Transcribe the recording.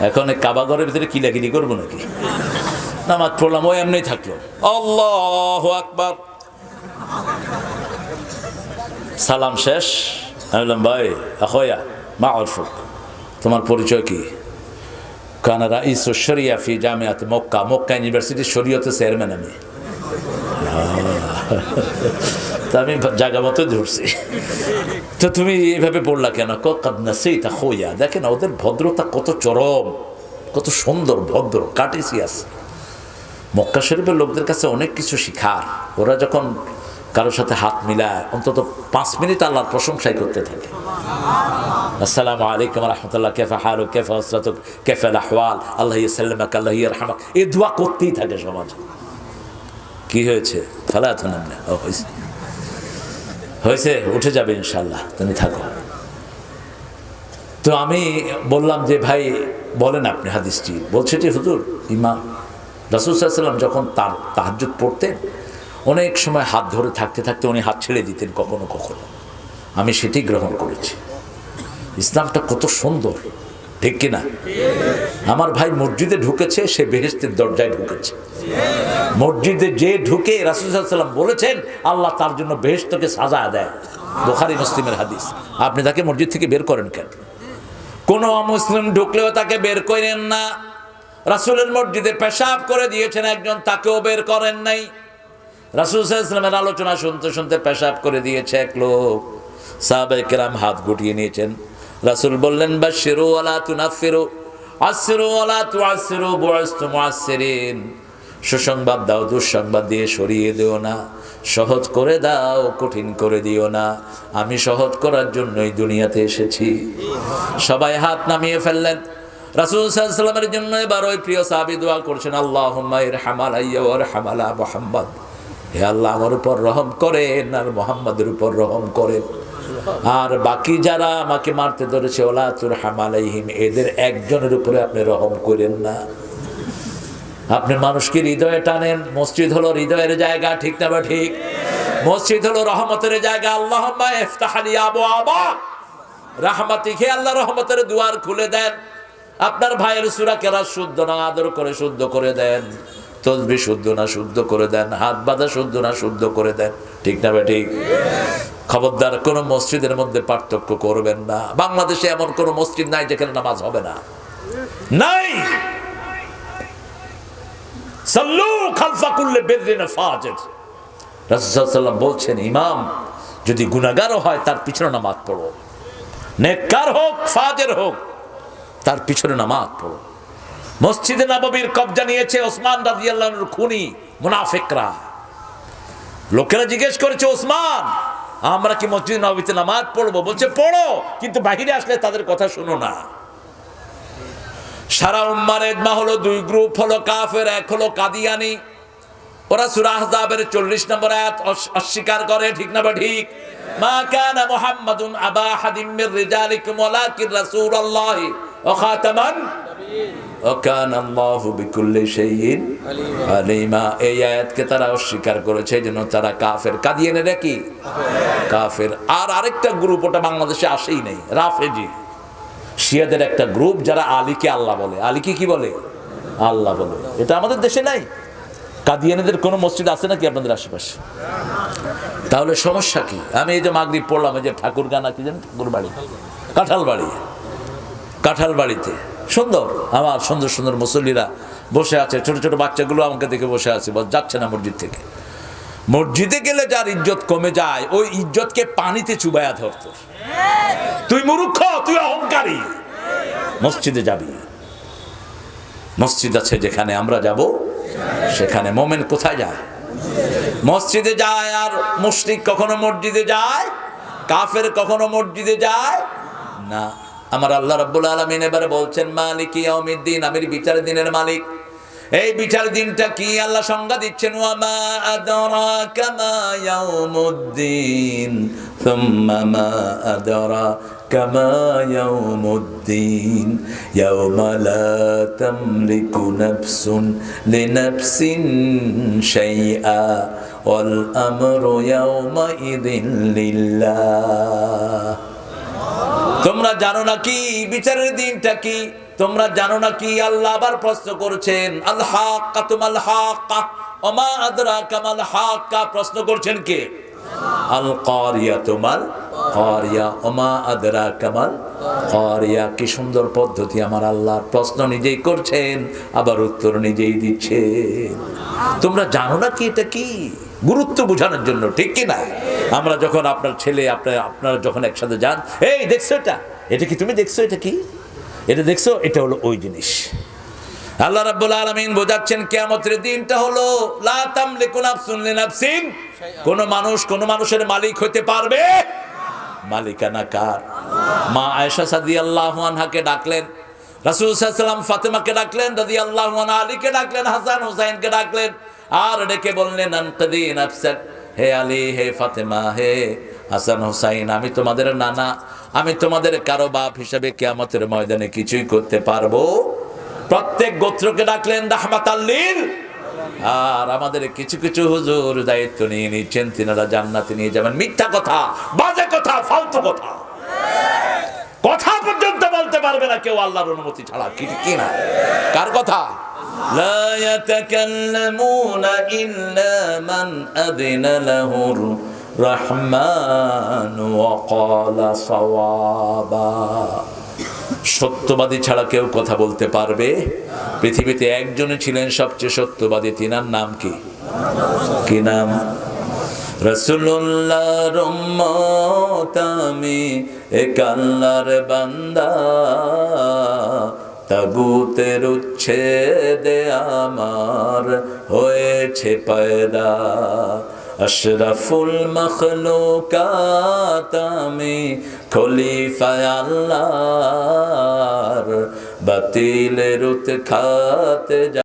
এখন এই কাবা ঘরের ভিতরে কিলাকিলি করব নাকি? নামাজ পড়লাম ও এমনি থাকল। আল্লাহ আকবার। সালাম শেষ। আমি বললাম, ভাই, আখয়া মা অর্ফুক তোমার পরিচয় কি? কানারা ইসো শরিয়া ফি জামিয়াত মক্কা। মক্কা ইউনিভার্সিটির শরীয়তে চেয়ারম্যান আমি। তা আমি জায়গা মতো ধরছি তো তুমি এইভাবে বললা কেন? কাদনা সেই তা হইয়া দেখেন ওদের ভদ্রতা কত চরম, কত সুন্দর ভদ্র কাটিসিয়াস মক্কা শরীফের লোকদের কাছে অনেক কিছু শিখার। ওরা যখন কারোর সাথে হাত মিলায়, অন্তত পাঁচ মিনিট আল্লাহর প্রশংসাই করতে থাকে। আসসালামু আলাইকুম রহমতুল্লাহ, কেফা হারু, কেফা হসরতুক কেফা আহওয়াল আল্লাহ সাল্লামাক আল্লাহ রহমাক এ দোয়া করতেই থাকে সমাজ। কি হয়েছে? ফেলা তো নাম হয়েছে। হয়েছে, উঠে যাবে ইনশাল্লাহ তুমি থাকো। তো আমি বললাম যে, ভাই, বলেন আপনি হাদিসটি। বলছে যে, হুজুর, ইমাম রাসুলসাল্লাম যখন তার তাহাজুদ পড়তেন, অনেক সময় হাত ধরে থাকতে থাকতে উনি হাত ছেড়ে দিতেন কখনো কখনো। আমি সেটি গ্রহণ করেছি। ইসলামটা কত সুন্দর। ঠিক কিনা? আমার ভাই মসজিদে ঢুকেছে, সে বেহেস্তের দরজায় ঢুকেছে। মসজিদে যে ঢুকে রাসুলসাল্লাম বলেছেন, আল্লাহ তার জন্য বেহেস্তকে সাজা দেয়। বোখারি, মুসলিমের হাদিস। আপনি তাকে মসজিদ থেকে বের করেন কেন? কোনো অমুসলিম ঢুকলেও তাকে বের করেন না। রাসুলের মসজিদে পেশাব করে দিয়েছেন একজন, তাকেও বের করেন নাই। রাসুল আলোচনা শুনতে শুনতে পেশাব করে দিয়েছে এক লোক। সাহাবে কেরাম হাত গুটিয়ে নিয়েছেন। রাসুল বললেন বা শিরু আলা তুনাফিরু। আসিরু আলা তু আসিরু বয়স্ত মুআসসিরিন। সুসংবাদ দাও, দুঃসংবাদ দিয়ে সরিয়ে দিও না। সহজ করে দাও, কঠিন করে দিও না। আমি সহজ করার জন্যই দুনিয়াতে এসেছি। সবাই হাত নামিয়ে ফেললেন। রাসুল সাল্লামের জন্য এবার ওই প্রিয় সাহাবি দোয়া করছেন আল্লাহ হামালাইয়া হামালা মোহাম্মদ। হে আল্লাহ, আমার উপর রহম করেন আর মোহাম্মদের উপর রহম করেন। আর বাকি যারা আমাকে মারতে ধরেছে ওলা তুর হামালাইহিম এদের একজনের উপরে আপনি রহম করেন না। আপনি মানুষকে হৃদয়ে টানেন, মসজিদ হলো হৃদয়ের জায়গা, ঠিক না বা ঠিক? মসজিদ হলো রহমতের জায়গা। আল্লাহ ইফতাহালি আবু আবা। রাহমাতি খেয়ে আল্লাহ, রহমতের দুয়ার খুলে দেন। আপনার ভাইয়ের সুরা কেরা শুদ্ধ না, আদর করে শুদ্ধ করে দেন। তসবি শুদ্ধ না, শুদ্ধ করে দেন। হাত বাঁধা শুদ্ধ না, শুদ্ধ করে দেন। ঠিক না বা ঠিক? খবরদার, কোন মসজিদের মধ্যে পার্থক্য করবেন না। বাংলাদেশে এমন কোন মসজিদ নাই যেখানে নামাজ হবে না। নাই! বলছেন, ইমাম যদি গুনাহগারও হয়, তার পিছনে নামাজ পড়ো। নেককার হোক, ফাজের হোক, তার পিছনে নামাজ পড়ো। মসজিদে নববীর কবজা নিয়েছে ওসমান রাদিয়াল্লাহুর খুনি, মুনাফিকরা। লোকেরা জিজ্ঞেস করেছে, ওসমান আমরা কি মসজিদ নবীতে নামাজ পড়ব? বলছে, পড়ো, কিন্তু বাহিরে আসলে তাদের কথা শুনো না। সারা উম্মার এজমা হলো দুই গ্রুপ, হলো কাফের, এক হলো কাদিয়ানি। ওরা সুরা আহজাবের চল্লিশ নম্বর আয়াত অস্বীকার করে, ঠিক না বা ঠিক? মা কানা মুহাম্মাদুন আবা হাদিম মির রিজালিকুম ওয়ালাকিন রাসূলুল্লাহি। অখাতামান? তারা অস্বীকার করেছে যেন তারা কাফের। কাফের। আর আরেকটা গ্রুপ ওটা বাংলাদেশে আসেই রাফেজি। একটা গ্রুপ যারা আলীকে আল্লাহ বলে। আলীকে কি বলে? আল্লাহ বলে। এটা আমাদের দেশে নাই। কাদিয়ানিদের কোনো মসজিদ আছে নাকি আপনাদের আশেপাশে? তাহলে সমস্যা কি? আমি এই যে মাগরীব পড়লাম, এই যে ঠাকুর গানা কি জানি ঠাকুর বাড়ি কাঁঠাল বাড়ি কাঁঠাল বাড়িতে সুন্দর। আমার সুন্দর সুন্দর মুসল্লিরা বসে আছে। ছোট ছোট বাচ্চাগুলো আমাকে দেখে বসে আছে। বল যাচ্ছে না মসজিদ থেকে। মসজিদে গেলে যার ইজ্জত কমে যায়, ওই ইজ্জতকে পানিতে চুবায়া ধরত তুই মূর্খ, তুই অহংকারী। মসজিদে যাবি। মসজিদ আছে যেখানে আমরা যাব, সেখানে মোমেন কোথায় যায়? মসজিদে যায় আর মুশরিক কখনো মসজিদে যায়? কাফের কখনো মসজিদে যায়? না। আমার আল্লাহ রাব্বুল আলামিন এবারে বলছেন, মালিক ইয়াউমিদ্দিন, আমির বিচার দিনের মালিক। এই বিচার দিনটা কি আল্লাহ সংজ্ঞা দিচ্ছেন? লিল্লাহ। তোমরা জানো না কি? বিচারের দিনটা কি? তোমরা জানো না কি? আল্লাহ আবার প্রশ্ন করছেন আল হাক্কা তুমাল হাক্কা ওমা আদরা কামাল হাক্কা প্রশ্ন করছেন কে? আল কারিয়া ওমা আদরা কামাল কি সুন্দর পদ্ধতি আমার আল্লাহর প্রশ্ন নিজেই করছেন, আবার উত্তর নিজেই তোমরা জানো না কি এটা কি? গুরুত্ব বোঝানোর জন্য, ঠিক কি না? আমরা যখন আপনার ছেলে, আপনার, আপনারা যখন একসাথে যান, এই, দেখছ এটা? এটা কি তুমি দেখছ? এটা কি? এটা দেখছ? এটা হলো ওই জিনিস। আল্লাহ রাব্বুল আলামিন বোঝাচ্ছেন, কিয়ামতের দিনটা হলো, লা তামলিকু কোন মানুষ, কোন মানুষের মালিক হতে পারবে? মালিকানা কার? মা আয়েশা সাদিয়াল্লাহু আনহাকে ডাকলেন রাসূল সাল্লাল্লাহু আলাইহি সাল্লাম ফাতেমাকে ডাকলেন, রাদিয়াল্লাহু আনহা আলীকে ডাকলেন, হাসান হুসাইনকে ডাকলেন, আর ডেকে বললেন হে আলী, হে ফাতেমা, হে হাসান হুসাইন, আমি তোমাদের নানা, আমি তোমাদের কারও বাপ হিসেবে কিয়ামতের ময়দানে কিছুই করতে পারব। প্রত্যেক গোত্রকে ডাকলেন রাহমাত আল্লিল আর আমাদের কিছু কিছু হুজুর দায়িত্ব নিয়ে নিচ্ছেন, তিনারা জান্নাতে নিয়ে যাবেন। মিথ্যা কথা, বাজে কথা, ফালতু কথা। কথা পর্যন্ত বলতে পারবে না কেউ আল্লাহর অনুমতি ছাড়া কি কি না কার কথা لا يتكلمون إلا من أذن له الرحمن وقال صوابا সত্যবাদী ছাড়া কেউ কথা বলতে পারবে পৃথিবীতে একজনই ছিলেন সবচেয়ে সত্যবাদী তিনার নাম কি কি নাম রসুল্লাহর আমি এক আল্লাহর বান্দা। তাগুতের উচ্ছেদে আমার হয়েছে পয়দা। আশরাফুল মখলুকাত আমি খলিফায় আল্লাহর বাতিলের উৎখাতে